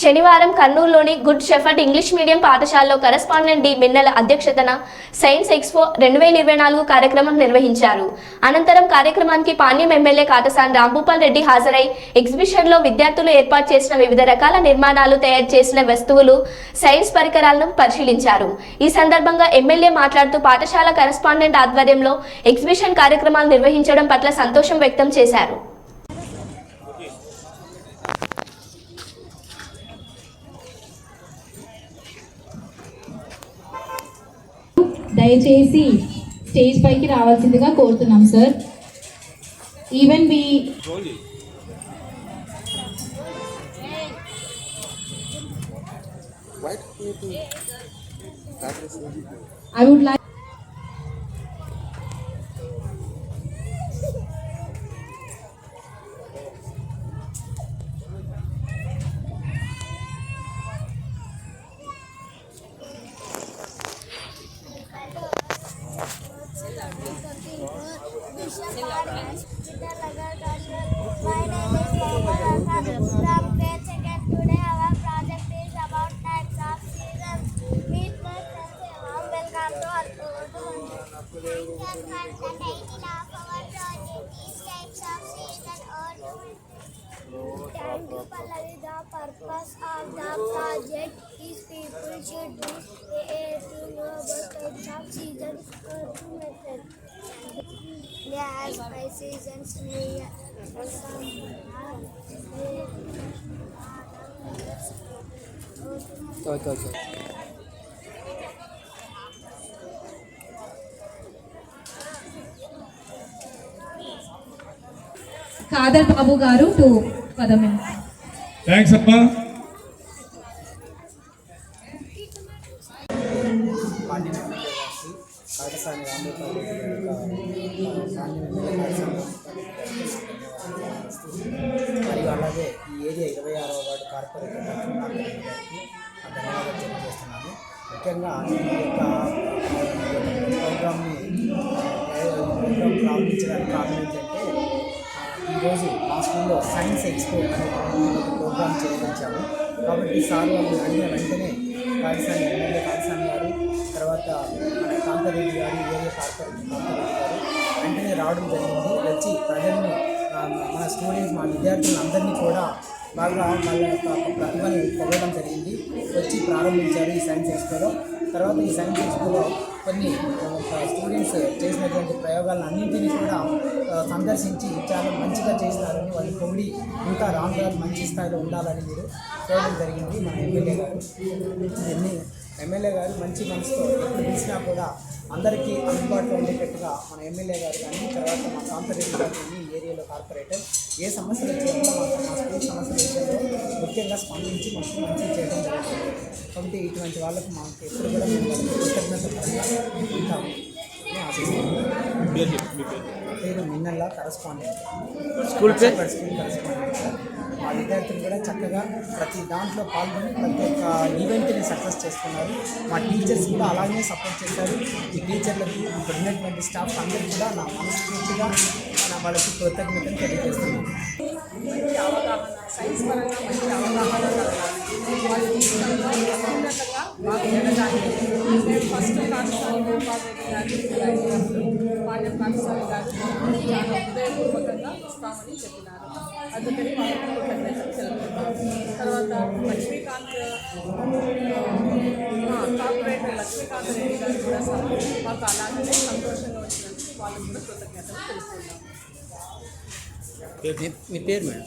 శనివారం కర్నూలులోని good shepherd English medium పాఠశాలలో కరెస్పాండెంట్ డి మిన్నెల అధ్యక్షతన సైన్స్ ఎక్స్పో రెండు వేల ఇరవై నాలుగు కార్యక్రమం నిర్వహించారు. అనంతరం కార్యక్రమానికి పాణ్యం ఎమ్మెల్యే కాటసాని రాంభూపాల్ రెడ్డి హాజరై ఎగ్జిబిషన్లో విద్యార్థులు ఏర్పాటు చేసిన వివిధ రకాల నిర్మాణాలు తయారు చేసిన వస్తువులు సైన్స్ పరికరాలను పరిశీలించారు. ఈ సందర్భంగా ఎమ్మెల్యే మాట్లాడుతూ పాఠశాల కరెస్పాండెంట్ ఆధ్వర్యంలో ఎగ్జిబిషన్ కార్యక్రమాలు నిర్వహించడం పట్ల సంతోషం వ్యక్తం చేశారు. దయచేసి స్టేజ్ పైకి రావాల్సిందిగా కోరుతున్నాం sir. Even we I would like purpose of the project is people should do a to know about the exam season working method. They are spices and snail. Some are Khadar Babu garu to పదమే thanks అమ్మా Panyam MLA గారికి కాటసాని రాంభూపాల్ రెడ్డి గారికి Panyam MLA మరియు అలాగే ఈ area ఇరవై ఆరవ ward corporator Lakshminarayana ధన్యవాదాలు తెలియజేస్తున్నాను ముఖ్యంగా ఈ యొక్క ప్రోగ్రామ్ని ప్రోగ్రామ్ ప్రారంభించడానికి కారణం ఏంటంటే ఈరోజు మా స్కూల్లో సైన్స్ ఎక్స్పో అనే ప్రోగ్రామ్ చేయవచ్చాము కాబట్టి సార్ వాళ్ళు అడిగిన వెంటనే కాళిసాని ఎమ్మెల్యే కాళిసాని గారు తర్వాత మన కాంతారెడ్డి గారు ఏరియా కార్పొరేటర్ కాంతారెడ్డి గారు వెంటనే రావడం జరిగింది. వచ్చి ప్రజల్ని మన స్టూడెంట్స్ మా విద్యార్థులు అందరినీ కూడా బాగా వాళ్ళ యొక్క ప్రతిభని పొగడం జరిగింది. వచ్చి ప్రారంభించారు ఈ సైన్స్ ఎక్స్పోలో. తర్వాత ఈ సైన్స్ ఎక్స్పోలో కొన్ని స్టూడెంట్స్ చేసినటువంటి ప్రయోగాలను అన్నింటినీ కూడా సందర్శించి చాలా మంచిగా చేస్తారని వాళ్ళు పొగిడి ఇంకా రాను రాను మంచి స్థాయిలో ఉండాలని మీరు చేయడం జరిగింది మన ఎమ్మెల్యే గారు. ఎన్ని ఎమ్మెల్యే గారు మంచి మనసుతో ఎప్పుడు పిలిచినా కూడా అందరికీ అందుబాటులో ఉండేటట్టుగా మన ఎమ్మెల్యే గారు కానీ తర్వాత మా కాంపరెడ్డి గారు కానీ ఏరియాలో కార్పొరేటర్ ఏ సమస్యలు వచ్చినా మా స్కూల్ సమస్యల విషయంలో ముఖ్యంగా స్పందించి మనకు మంచి చేయడం జరుగుతుంది. కాబట్టి ఇటువంటి వాళ్ళకు మాకు ఎప్పుడు కూడా మేము కృతజ్ఞత పరంగా ఉంటాము. అని ఆశిస్తున్నాను మిన్నల్లా కరస్పాండెంట్. స్కూల్ పేరు? School correspondent. మా విద్యార్థులు కూడా చక్కగా ప్రతి దాంట్లో పాల్గొని ప్రతి ఒక్క ఈవెంట్ని సక్సెస్ చేస్తున్నారు. మా టీచర్స్ కూడా అలాగే సపోర్ట్ చేశారు. ఈ టీచర్లకి ఇక్కడ ఉన్నటువంటి స్టాఫ్ అందరికీ కూడా నా మనస్ఫూర్తిగా నా వాళ్ళకి కృతజ్ఞతలు తెలియజేస్తున్నాను. మంచి అవగాహన సైన్స్ పరంగా మంచి అవగాహన వాళ్ళు ఫస్ట్ పాకిస్తాన్ హృదయపూర్వకంగా ఇస్తామని చెప్పినారు అందుకని వాళ్ళకు తర్వాత లక్ష్మీకాంత్ కార్పొరేటర్ లక్ష్మీకాంత్ రెడ్డి గారు కూడా మాకు అలాగనే సంతోషంగా వచ్చినందుకు వాళ్ళకు కూడా కృతజ్ఞతలు తెలుసుకున్నాం మీ పేరు మేడం